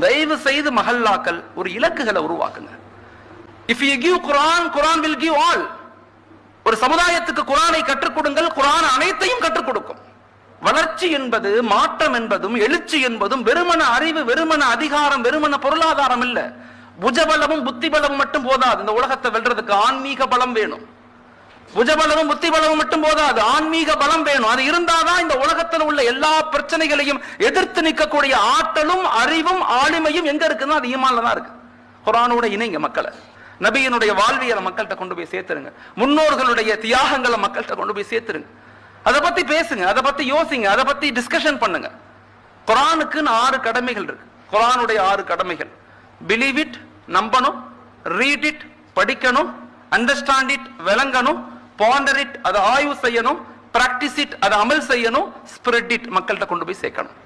தயவு செய்து மஹல்லாக்கள் ஒரு இலக்குகளை உருவாக்குங்க. If you give Quran Quran will give all ஒரு சமுதாயத்துக்கு குரானை கற்றுக் கொடுங்கள் குரான் அனைத்தையும் கற்றுக் கொடுக்கும் வளர்ச்சி என்பது மாற்றம் என்பதும் எழுச்சி என்பதும் வெறுமன அறிவு வெறுமன அதிகாரம் வெறுமன பொருளாதாரம் இல்ல. புஜபலமும் புத்தி பலமும் மட்டும் போதாது. இந்த உலகத்தை வெல்றதுக்கு ஆன்மீக பலம் வேணும். புஜபலமும் புத்தி பலமும் மட்டும் போதாது. ஆன்மீக பலம் வேணும். அது இருந்தாதான் இந்த உலகத்தில் உள்ள எல்லா பிரச்சனைகளையும் எதிர்த்து நிற்கக்கூடிய ஆற்றலும் அறிவும் ஆளுமையும் எங்க இருக்குன்னா அது ஈமான்ல தான் இருக்கு. குரானோட இணைங்க மக்களை. நபியினுடைய வாழ்வியலை மக்கள்கிட்ட கொண்டு போய் சேர்த்துருங்க. முன்னோர்களுடைய தியாகங்களை மக்கள்கிட்ட கொண்டு போய் சேர்த்துருங்க. அதை பத்தி பேசுங்க அதை பத்தி யோசிங்க அதை பத்தி டிஸ்கஷன் பண்ணுங்க. குரானுக்குன்னு ஆறு கடமைகள் இருக்கு. குரானுடைய ஆறு கடமைகள். பிலீவ் இட் நம்பணும் ரீட் இட் படிக்கணும் அண்டர்ஸ்டாண்ட் இட் விளங்கணும் பாண்டர் இட் அதை ஆய்வு செய்யணும் பிராக்டிஸ் இட் அதை அமல் செய்யணும் ஸ்ப்ரெட் இட் மக்கள்கிட்ட கொண்டு போய் சேர்க்கணும்.